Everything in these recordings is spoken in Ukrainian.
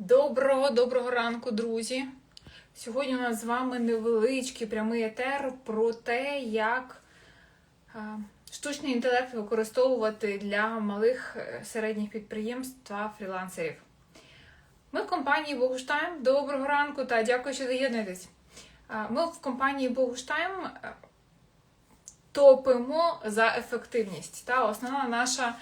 Доброго доброго ранку, друзі! Сьогодні у нас з вами невеличкий прямий етер про те, як е, штучний інтелект використовувати для малих е, середніх підприємств та фрілансерів. Ми в компанії Богуштайм. Доброго ранку та дякую, що доєднуєтесь. Е, Ми в компанії Богуштайм топимо за ефективність. Та основна наша,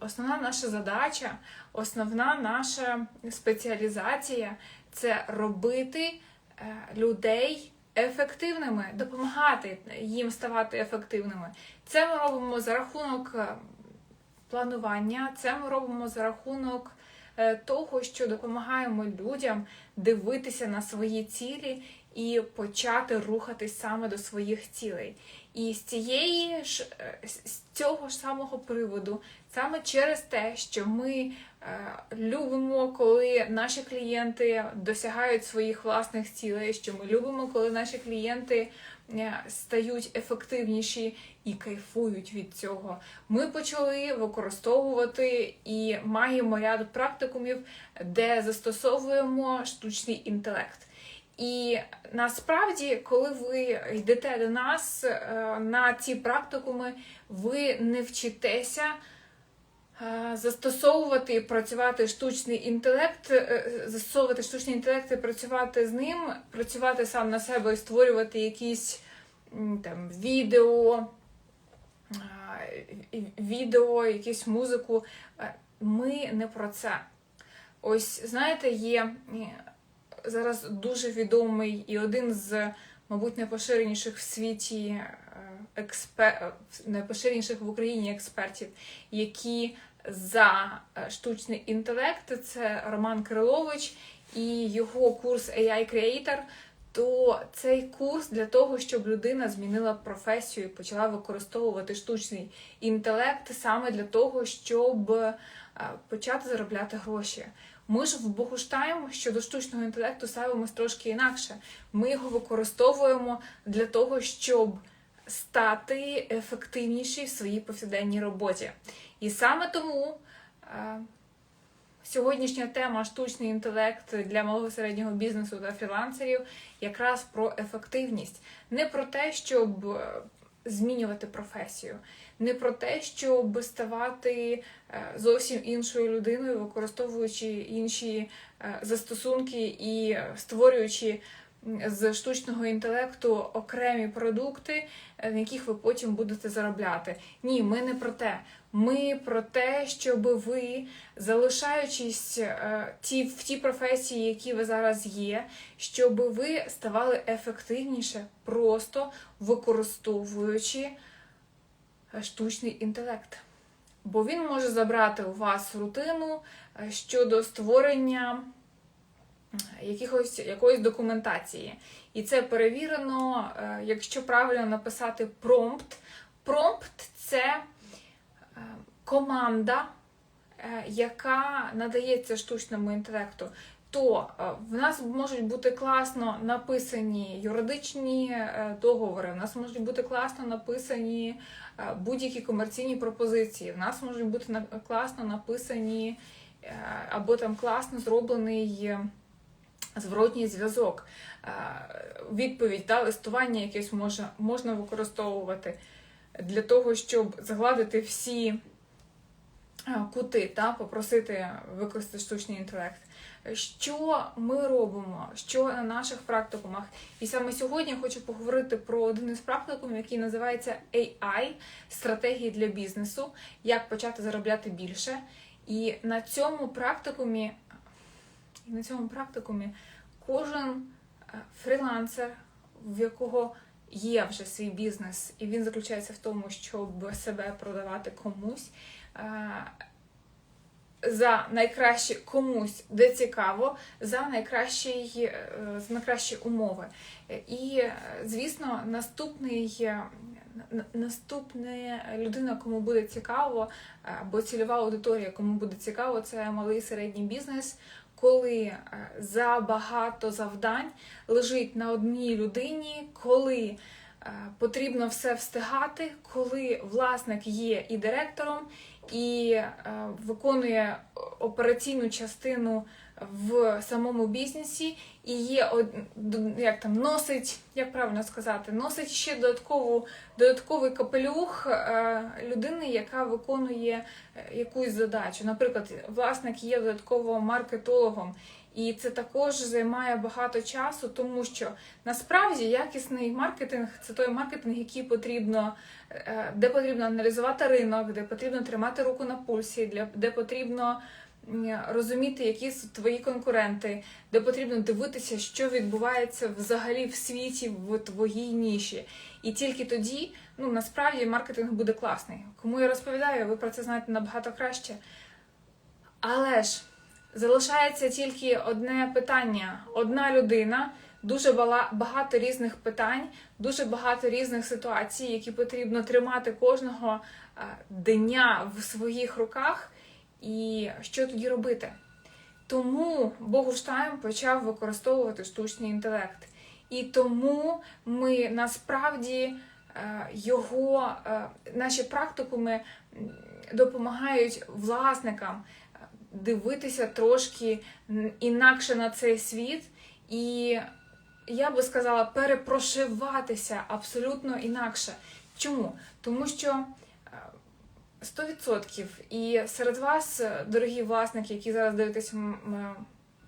основна наша задача, основна наша спеціалізація це робити е, людей ефективними, допомагати їм ставати ефективними. Це ми робимо за рахунок е, планування, це ми робимо за рахунок е, того, що допомагаємо людям дивитися на свої цілі і почати рухатись саме до своїх цілей. І з цієї ж е, з цього ж самого приводу, саме через те, що ми е, любимо, коли наші клієнти досягають своїх власних цілей, що ми любимо, коли наші клієнти е, стають ефективніші і кайфують від цього. Ми почали використовувати і маємо ряд практикумів, де застосовуємо штучний інтелект. І насправді, коли ви йдете до нас е, на ці практикуми, ви не вчитеся е, застосовувати і працювати штучний інтелект, е, застосовувати штучний інтелект і працювати з ним, працювати сам на себе і створювати якісь там відео, відео, якусь музику. Ми не про це. Ось знаєте, є зараз дуже відомий і один з, мабуть, найпоширеніших в світі е, експер... найпоширеніших в Україні експертів, які за е, штучний інтелект, це Роман Крилович і його курс AI Creator. То цей курс для того, щоб людина змінила професію і почала використовувати штучний інтелект саме для того, щоб е, почати заробляти гроші. Ми ж в Богуштайм щодо штучного інтелекту ставимось трошки інакше. Ми його використовуємо для того, щоб стати ефективніші в своїй повсякденній роботі. І саме тому е, сьогоднішня тема штучний інтелект для малого середнього бізнесу та фрілансерів якраз про ефективність, не про те, щоб е, змінювати професію, не про те, щоб ставати е, зовсім іншою людиною, використовуючи інші е, застосунки і е, створюючи з штучного інтелекту окремі продукти, на яких ви потім будете заробляти. Ні, ми не про те. Ми про те, щоб ви, залишаючись ті, в тій професії, які ви зараз є, щоб ви ставали ефективніше, просто використовуючи штучний інтелект. Бо він може забрати у вас рутину е, щодо створення е, якихось, якоїсь документації. І це перевірено, е, якщо правильно написати промпт. Промпт це команда, яка надається штучному інтелекту. То е, в нас можуть бути класно написані юридичні е, договори, в нас можуть бути класно написані е, будь-які комерційні пропозиції, в нас можуть бути класно написані або там класно зроблений зворотній зв'язок, відповідь, та, листування якесь може, можна використовувати для того, щоб загладити всі кути, та, попросити використати штучний інтелект. Що ми робимо? Що на наших практикумах? І саме сьогодні я хочу поговорити про один із практикумів, який називається AI стратегії для бізнесу, як почати заробляти більше. І на цьому практикумі, на цьому практикумі кожен е, фрілансер, в якого є вже свій бізнес, і він заключається в тому, щоб себе продавати комусь. За найкраще комусь, де цікаво, за найкращі, е, за найкращі умови. І, е, звісно, наступний е, н- наступне людина, кому буде цікаво, або цільова аудиторія, кому буде цікаво, це малий і середній бізнес, коли забагато завдань лежить на одній людині, коли потрібно все встигати, коли власник є і директором, і е, виконує операційну частину в самому бізнесі і є як там носить, як правильно сказати, носить ще додаткову, додатковий капелюх е, людини, яка виконує е, якусь задачу. Наприклад, власник є додатково маркетологом. І це також займає багато часу, тому що насправді якісний маркетинг це той маркетинг, який потрібно, е, де потрібно аналізувати ринок, де потрібно тримати руку на пульсі, де потрібно розуміти, які твої конкуренти, де потрібно дивитися, що відбувається взагалі в світі в твоїй ніші. І тільки тоді, ну насправді маркетинг буде класний. Кому я розповідаю, ви про це знаєте набагато краще. Але ж залишається тільки одне питання: одна людина, дуже багато різних питань, дуже багато різних ситуацій, які потрібно тримати кожного е, дня в своїх руках. І що тоді робити? Тому Богуштайм почав використовувати штучний інтелект. І тому ми насправді е, його, е, наші практикуми допомагають власникам дивитися трошки інакше на цей світ, і я би сказала, перепрошиватися абсолютно інакше. Чому? Тому що е, 100% і серед вас, е, дорогі власники, які зараз дивитесь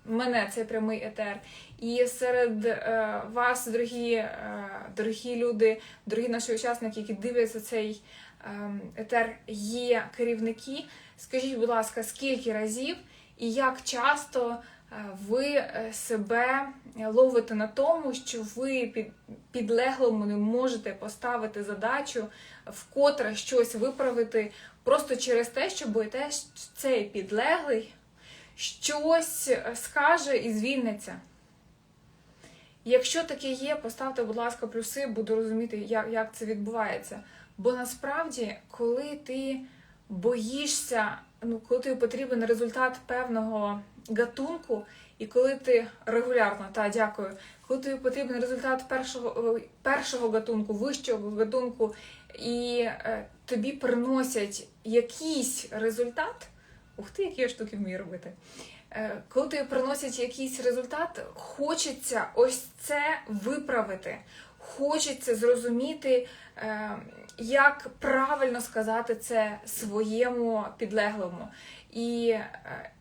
мене, цей прямий етер, і серед е, вас, дорогі, е, дорогі люди, дорогі наші учасники, які дивляться цей ем, етер, є керівники. Скажіть, будь ласка, скільки разів і як часто е, ви е, себе ловите на тому, що ви під підлеглому не можете поставити задачу, вкотре щось виправити просто через те, що боїтесь, цей підлеглий щось е, скаже і звільниться. Якщо таке є, поставте, будь ласка, плюси, буду розуміти, як, як це відбувається. Бо насправді, коли ти боїшся, ну коли тобі потрібен результат певного гатунку, і коли ти регулярно, та дякую, коли тобі потрібен результат першого, е, першого гатунку, вищого гатунку, і е, тобі приносять якийсь результат, ух ти, які я штуки вмію робити. Е, Коли тобі приносять якийсь результат, хочеться ось це виправити. Хочеться зрозуміти, е, як правильно сказати це своєму підлеглому. І е,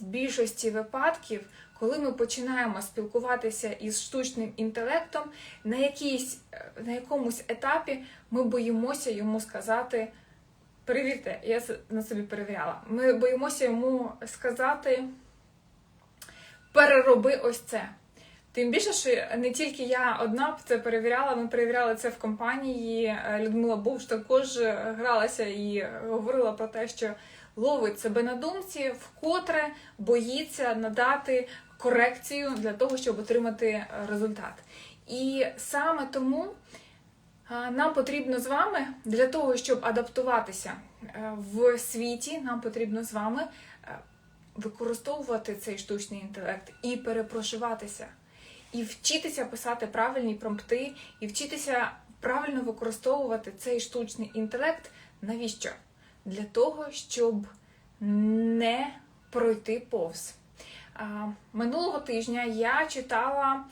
в більшості випадків, коли ми починаємо спілкуватися із штучним інтелектом, на, якійсь, на якомусь етапі ми боїмося йому сказати. Перевірте, я на собі перевіряла. Ми боїмося йому сказати перероби ось це. Тим більше, що не тільки я одна це перевіряла, ми перевіряли це в компанії. Людмила Бовш також гралася і говорила про те, що ловить себе на думці, вкотре боїться надати корекцію для того, щоб отримати результат. І саме тому нам потрібно з вами для того, щоб адаптуватися е, в світі, нам потрібно з вами е, використовувати цей штучний інтелект і перепрошиватися, і вчитися писати правильні промпти, і вчитися правильно використовувати цей штучний інтелект. Навіщо? Для того, щоб не пройти повз. Минулого тижня я читала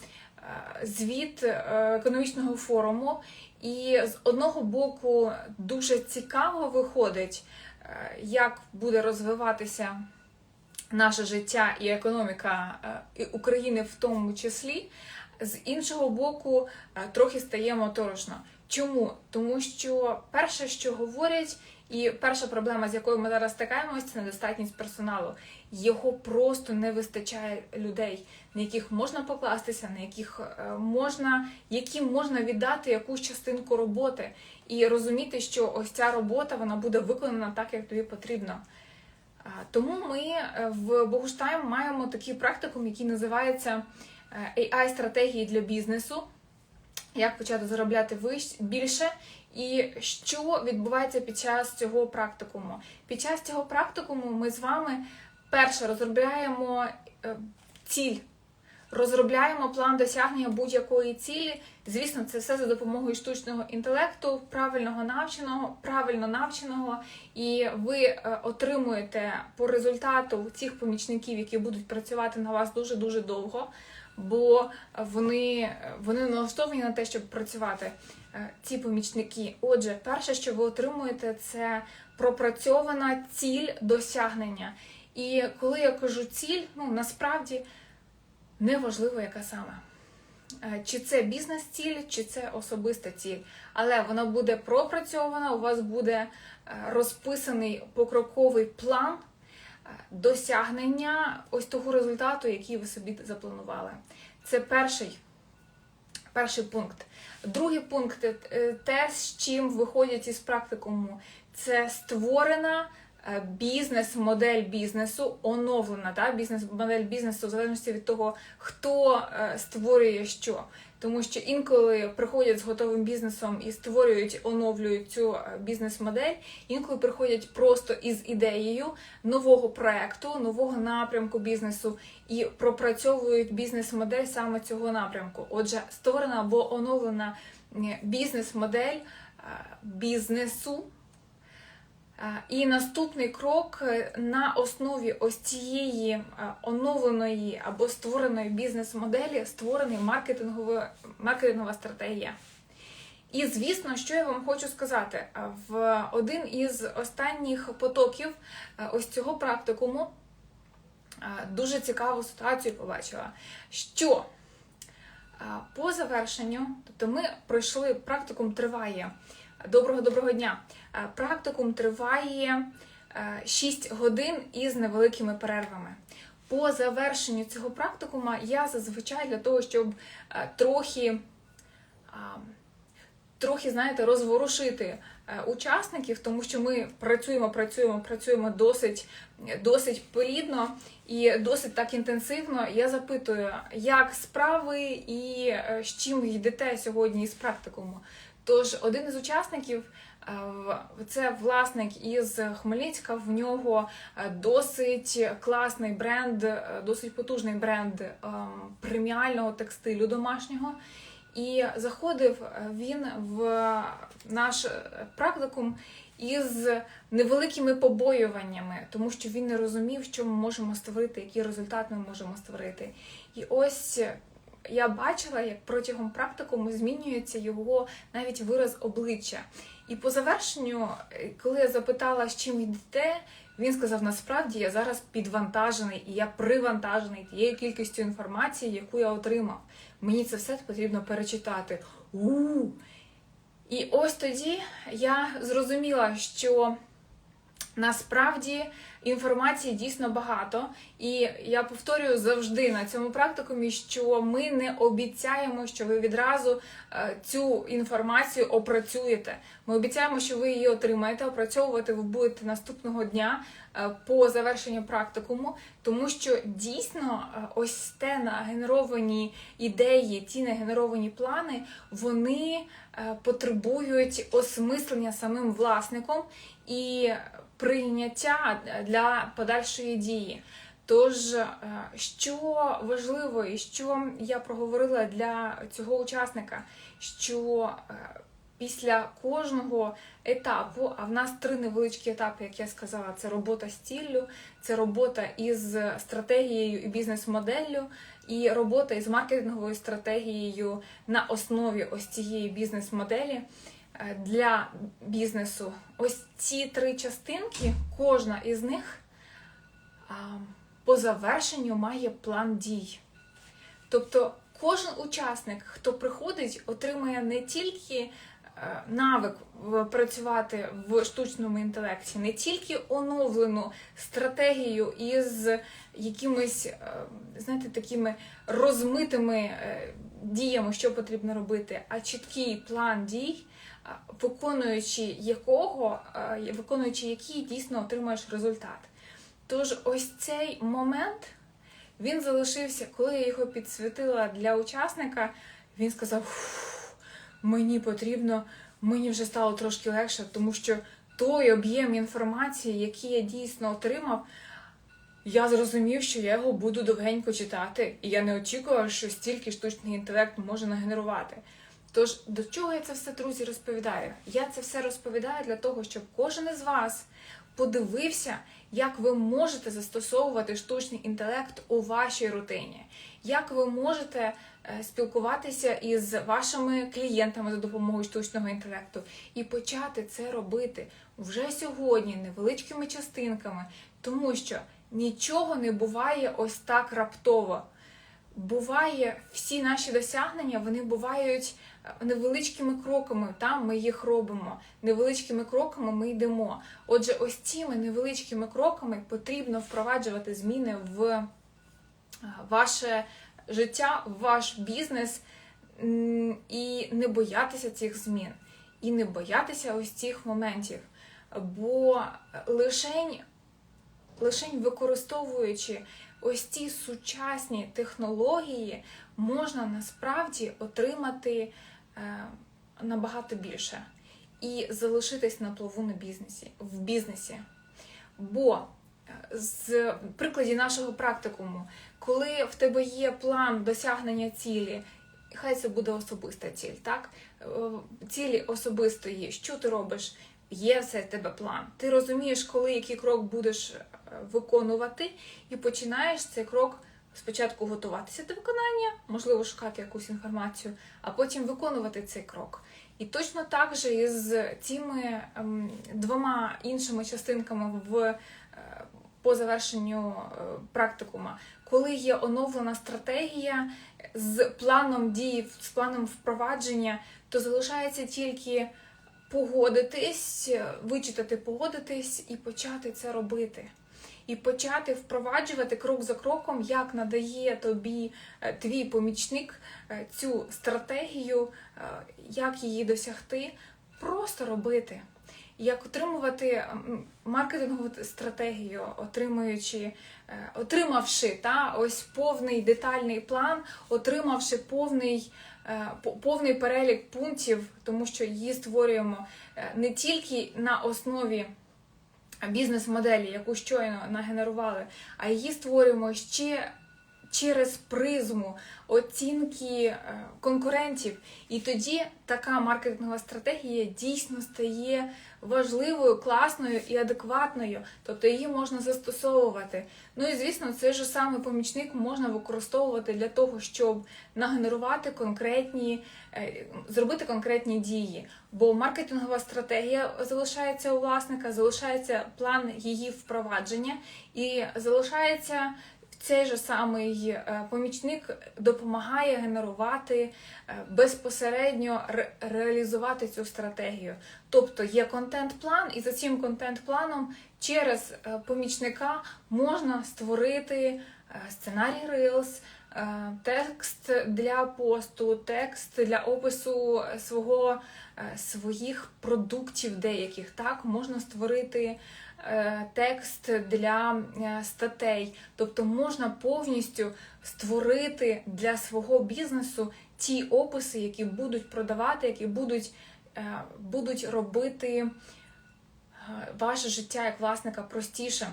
звіт е, економічного форуму, і з одного боку дуже цікаво виходить, е, як буде розвиватися наше життя і економіка е, України в тому числі. З іншого боку, трохи стає моторошно. Чому? Тому що перше, що говорять, і перша проблема, з якою ми зараз стикаємося, це недостатність персоналу. Його просто не вистачає людей, на яких можна покластися, на яких е, можна, яким можна віддати якусь частинку роботи, і розуміти, що ось ця робота вона буде виконана так, як тобі потрібно. Тому ми е, в Богуштайм маємо такий практикум, який називається е, AI-стратегії для бізнесу. Як почати заробляти більше, і що відбувається під час цього практикуму? Під час цього практикуму ми з вами перше розробляємо е, ціль. розробляємо план досягнення будь-якої цілі. Звісно, це все за допомогою штучного інтелекту, правильного навченого, правильно навченого, і ви е, отримуєте по результату цих помічників, які будуть працювати на вас дуже дуже довго. Бо вони, вони налаштовані на те, щоб працювати е, ці помічники. Отже, перше, що ви отримуєте, це пропрацьована ціль досягнення. І коли я кажу ціль, ну насправді неважливо, яка саме. Е, Чи це бізнес-ціль, чи це особиста ціль. Але вона буде пропрацьована, у вас буде е, розписаний покроковий план досягнення ось того результату, який ви собі запланували. Це перший, перший пункт. Другий пункт е, те, з чим виходять із практикуму, це створена е, бізнес-модель бізнесу, оновлена та, бізнес-модель бізнесу, в залежності від того, хто е, створює що. Тому що інколи приходять з готовим бізнесом і створюють, оновлюють цю е, бізнес-модель, інколи приходять просто із ідеєю нового проекту, нового напрямку бізнесу і пропрацьовують бізнес-модель саме цього напрямку. Отже, створена або оновлена е, бізнес-модель е, бізнесу. І наступний крок е, на основі ось цієї е, оновленої або створеної бізнес-моделі створений маркетингова, стратегія. І звісно, що я вам хочу сказати, Е, в один із останніх потоків ось цього практикуму дуже цікаву ситуацію побачила, що по завершенню, тобто ми пройшли практикум триває. Доброго доброго дня. Е, Практикум триває 6 годин із невеликими перервами. По завершенню цього практикума я зазвичай для того, щоб е, трохи, трохи знаєте, розворушити е, учасників, тому що ми працюємо, працюємо, працюємо досить, досить плідно і досить так інтенсивно. Я запитую, як справи і е, з чим йдете сьогодні із практикуму. Тож один із учасників е, це власник із Хмельницька. В нього е, досить класний бренд, е, досить потужний бренд е, преміального текстилю домашнього. І заходив е, він в наш е, практикум із невеликими побоюваннями, тому що він не розумів, що ми можемо створити, який результат ми можемо створити. І ось я бачила, як протягом практикуму змінюється його навіть вираз обличчя. І по завершенню, е, коли я запитала, з чим йдете, він сказав: насправді я зараз підвантажений і я привантажений тією кількістю інформації, яку я отримав. Мені це все потрібно перечитати. у І ось тоді я зрозуміла, що насправді інформації дійсно багато. І я повторюю завжди на цьому практикумі, що ми не обіцяємо, що ви відразу е, цю інформацію опрацюєте. Ми обіцяємо, що ви її отримаєте, опрацьовувати ви будете наступного дня е, по завершенню практикуму, тому що дійсно е, ось те нагенеровані ідеї, ті нагенеровані плани, вони потребують осмислення самим власником і прийняття для подальшої дії. Тож, е, що важливо і що я проговорила для цього учасника, що е, після кожного етапу, а в нас три невеличкі етапи, як я сказала, це робота з ціллю, це робота із стратегією і бізнес-моделлю, і робота із маркетинговою стратегією на основі ось цієї бізнес-моделі для бізнесу. Ось ці три частинки, кожна із них по завершенню має план дій. Тобто кожен учасник, хто приходить, отримує не тільки е, навик працювати в штучному інтелекті, не тільки оновлену стратегію із якимись, е, знаєте, такими розмитими е, діями, що потрібно робити, а чіткий план дій, виконуючи якого, виконуючи який дійсно отримаєш результат. Тож ось цей момент він залишився, коли я його підсвітила для учасника, він сказав: «Фу, мені потрібно, мені вже стало трошки легше, тому що той об'єм інформації, який я дійсно отримав, я зрозумів, що я його буду довгенько читати, і я не очікував, що стільки штучний інтелект може нагенерувати. Тож до чого я це все, друзі, розповідаю? Я це все розповідаю для того, щоб кожен із вас подивився, як ви можете застосовувати штучний інтелект у вашій рутині, як ви можете е, спілкуватися із вашими клієнтами за допомогою штучного інтелекту і почати це робити вже сьогодні невеличкими частинками, тому що нічого не буває ось так раптово. Буває, всі наші досягнення вони бувають е, невеличкими кроками. Там ми їх робимо. Невеличкими кроками ми йдемо. Отже, ось цими невеличкими кроками потрібно впроваджувати зміни в е, ваше життя, в ваш бізнес і не боятися цих змін, і не боятися ось цих моментів. Бо лишень, лишень використовуючи ось ці сучасні технології, можна насправді отримати е, набагато більше і залишитись на плаву на бізнесі, в бізнесі. Бо е, з прикладі нашого практикуму, коли в тебе є план досягнення цілі, хай це буде особиста ціль, так? Е, Цілі особистої, що ти робиш? Є все в тебе план. Ти розумієш, коли який крок будеш виконувати, і починаєш цей крок спочатку готуватися до виконання, можливо, шукати якусь інформацію, а потім виконувати цей крок. І точно так же і з цими ем, двома іншими частинками в е, по завершенню е, практикума, коли є оновлена стратегія з планом дії, з планом впровадження, то залишається тільки погодитись, вичитати, погодитись і почати це робити. І почати впроваджувати крок за кроком, як надає тобі е, твій помічник е, цю стратегію, е, як її досягти, просто робити. Як отримувати маркетингову стратегію, отримуючи, отримавши та, ось повний детальний план, отримавши повний, повний перелік пунктів, тому що її створюємо не тільки на основі бізнес-моделі, яку щойно нагенерували, а її створюємо ще через призму оцінки е, конкурентів. І тоді така маркетингова стратегія дійсно стає важливою, класною і адекватною, тобто її можна застосовувати. Ну і звісно, цей же самий помічник можна використовувати для того, щоб нагенерувати конкретні, е, зробити конкретні дії. Бо маркетингова стратегія залишається у власника, залишається план її впровадження і залишається. Цей же самий е, помічник допомагає генерувати е, безпосередньо ре- реалізувати цю стратегію. Тобто є контент-план, і за цим контент-планом через е, помічника можна створити сценарій Reels, текст для посту, текст для опису свого, своїх продуктів деяких. Так, можна створити текст для е, статей. Тобто можна повністю створити для свого бізнесу ті описи, які будуть продавати, які будуть, е, будуть робити е, ваше життя як власника простішим.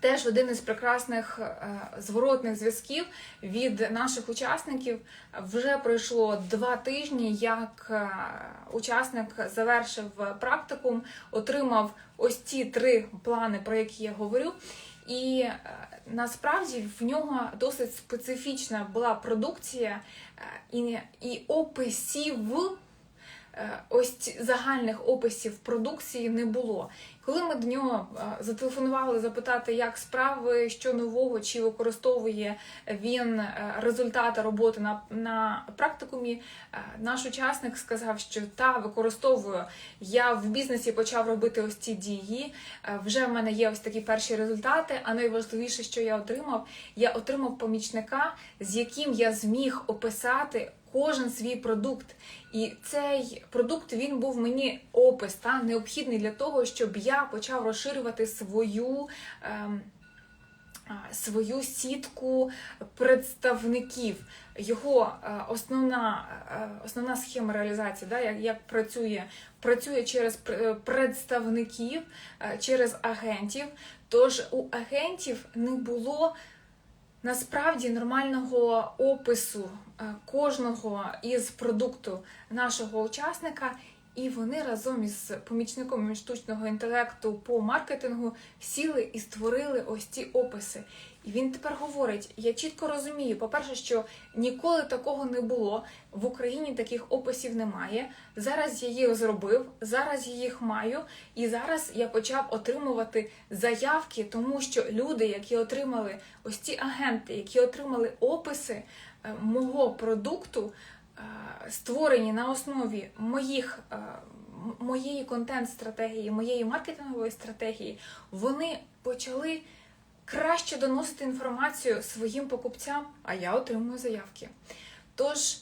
Теж один із прекрасних е, зворотних зв'язків від наших учасників вже пройшло два тижні, як е, учасник завершив практикум, отримав ось ці три плани, про які я говорю. І е, насправді в нього досить специфічна була продукція і, і описів ось загальних описів продукції не було. Коли ми до нього е, зателефонували запитати, як справи, що нового, чи використовує він е, результати роботи на, на практикумі, е, наш учасник сказав, що та використовую. Я в бізнесі почав робити ось ці дії. е, Вже в мене є ось такі перші результати. А найважливіше, що я отримав, я отримав помічника, з яким я зміг описати кожен свій продукт. І цей продукт він був мені опис, та необхідний для того, щоб я почав розширювати свою. Ем, свою сітку представників. Його е, основна, е, основна схема реалізації, да, як, як працює, працює через е, представників, через агентів. Тож у агентів не було насправді нормального опису е, кожного із продукту нашого учасника, і вони разом із помічником штучного інтелекту по маркетингу сіли і створили ось ці описи. І він тепер говорить: я чітко розумію, по-перше, що ніколи такого не було. В Україні таких описів немає. Зараз я їх зробив, зараз я їх маю, і зараз я почав отримувати заявки, тому що люди, які отримали ось ці агенти, які отримали описи е, мого продукту, е, створені на основі моїх. е, Моєї контент-стратегії, моєї маркетингової стратегії, вони почали краще доносити інформацію своїм покупцям, а я отримую заявки. Тож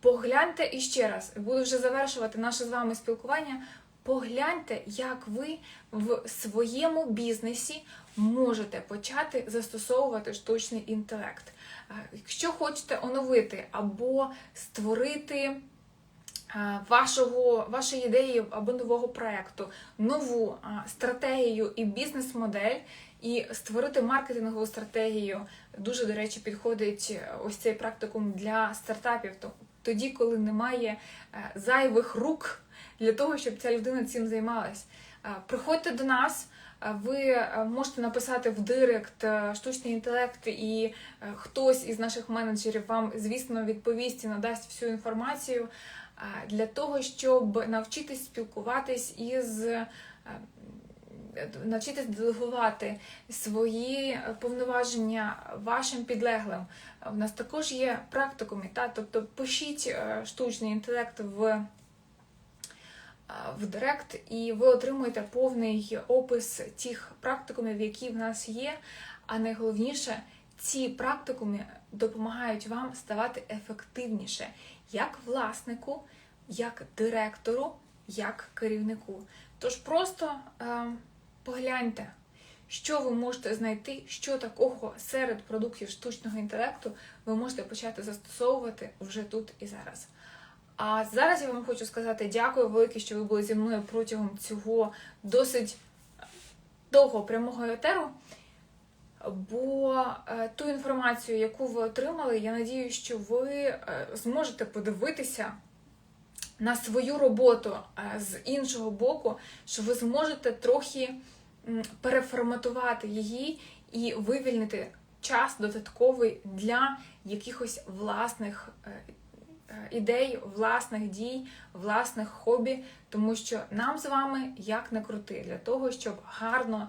погляньте іще раз, буду вже завершувати наше з вами спілкування. Погляньте, як ви в своєму бізнесі можете почати застосовувати штучний інтелект. Е, Якщо хочете оновити або створити вашого, вашої ідеї або нового проекту, нову стратегію і бізнес-модель, і створити маркетингову стратегію. Дуже, до речі, підходить е, ось цей практикум для стартапів. То- Тоді, коли немає е, зайвих рук для того, щоб ця людина цим займалась. Е, Приходьте до нас. е, Ви е, можете написати в директ е, штучний інтелект, і е, хтось із наших менеджерів вам, звісно, відповість і надасть всю інформацію е, для того, щоб навчитись спілкуватись із е, навчитись делегувати свої повноваження вашим підлеглим. У нас також є практикуми, та тобто пишіть е, штучний інтелект в, е, в Директ, і ви отримуєте повний опис тих практикумів, які в нас є. А найголовніше, ці практикуми допомагають вам ставати ефективніше як власнику, як директору, як керівнику. Тож просто е, погляньте, що ви можете знайти, що такого серед продуктів штучного інтелекту ви можете почати застосовувати вже тут і зараз. А зараз я вам хочу сказати дякую велике, що ви були зі мною протягом цього досить довгого прямого етеру. Бо е, ту інформацію, яку ви отримали, я надію, що ви е, зможете подивитися на свою роботу е, з іншого боку, що ви зможете трохи переформатувати її і вивільнити час додатковий для якихось власних ідей, власних дій, власних хобі, тому що нам з вами як не крути, для того, щоб гарно.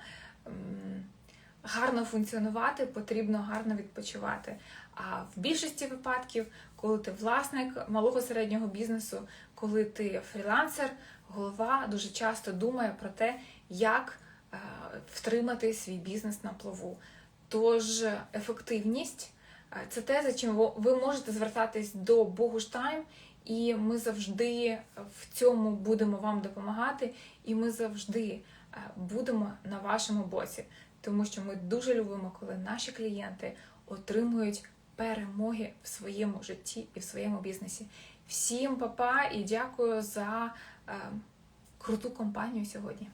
Гарно функціонувати, потрібно гарно відпочивати. А в більшості випадків, коли ти власник малого середнього бізнесу, коли ти фрілансер, голова дуже часто думає про те, як е, втримати свій бізнес на плаву. Тож ефективність е, це те, за чим ви- можете звертатись до Богуштайм, і ми завжди в цьому будемо вам допомагати, і ми завжди е, будемо на вашому боці, тому що ми дуже любимо, коли наші клієнти отримують перемоги в своєму житті і в своєму бізнесі. Всім па-па і дякую за е, круту компанію сьогодні.